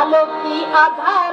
আলো কি আধার